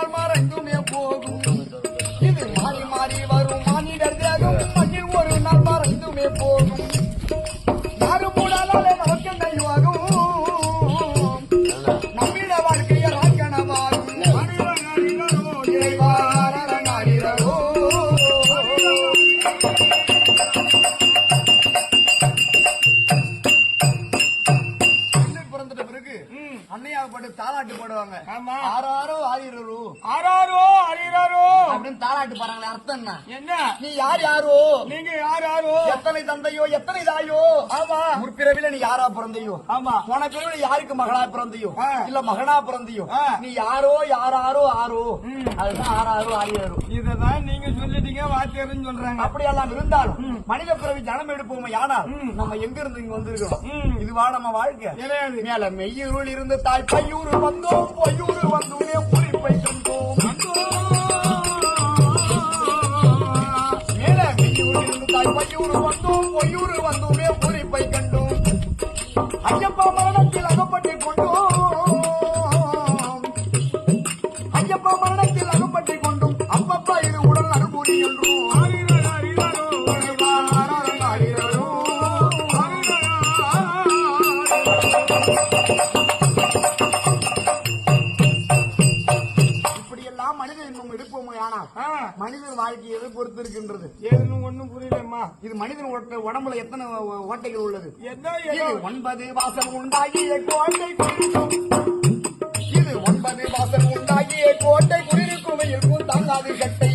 நாள் மறைந்துமே போகும் இது மாறி மாறி வரும். மானிடர் தியாகம் மகிழ் ஒரு நாள் மறைந்துமே போகும் நாறுபுடாலே நமக்கு நெய்வாகும் நம்மிட வாழ்க்கையில் ஆக்கணமாகும் இறைவார நாரிரோ அன்னையாகப்பட்டு தாலாட்டு போடுவாங்க. ஆறு ஆறோ ஆயிரம் ரூபா ஆறாரோ அழிறாரோ அப்படின்னு தாளாட்டு பாருங்களே அர்த்தம் என்ன? என்ன? நீ யார் யாரோ? நீங்க யார் யாரோ? எத்தனை தந்தையோ எத்தனை தாயோ? ஆமா. முற்பிறவில நீ யாரா பிறந்தையோ? ஆமா. போன பிறவில யாருக்கு மகளா பிறந்தையோ. இல்ல மகனா பிறந்தையோ. நீ யாரோ யாராரோ ஆரோ. அதுதான் ஆறாரோ ஆறியாரோ இததான் நீங்க சொல்லிட்டீங்க வாத்தியாருன்னு சொல்றாங்க. அப்படியெல்லாம் இருந்தாலும் மனித பிறவி ஜனம் எடுப்போமே ஆனால். நம்ம எங்க இருந்து இங்க வந்திருக்கிறோம். இதுவா நம்ம வாழ்க்கை? மேல மெய்யூரில் இருந்து தாய் பையூர் வந்தோம் பொய்யூர் வந்தோமே மெய்யூரில் இருந்து தாய் பையூர் வந்தோம் இப்படியெல்லாம் மனித இன்பம் எடுப்போமே ஆனால் மனிதன் வாழ்க்கை எதை பொறுத்து இருக்கின்றது? ஏதுன்னு ஒண்ணும் புரியலம்மா. இது மனிதன் ஓட்ட- உடம்புல எத்தனை ஓட்டைகள் உள்ளது? ஒன்பது வாசல் உண்டாகிய கோட்டை இது ஒன்பது வாசல் உண்டாகிய கோட்டை குடியிருக்கும் தாங்காது கட்டை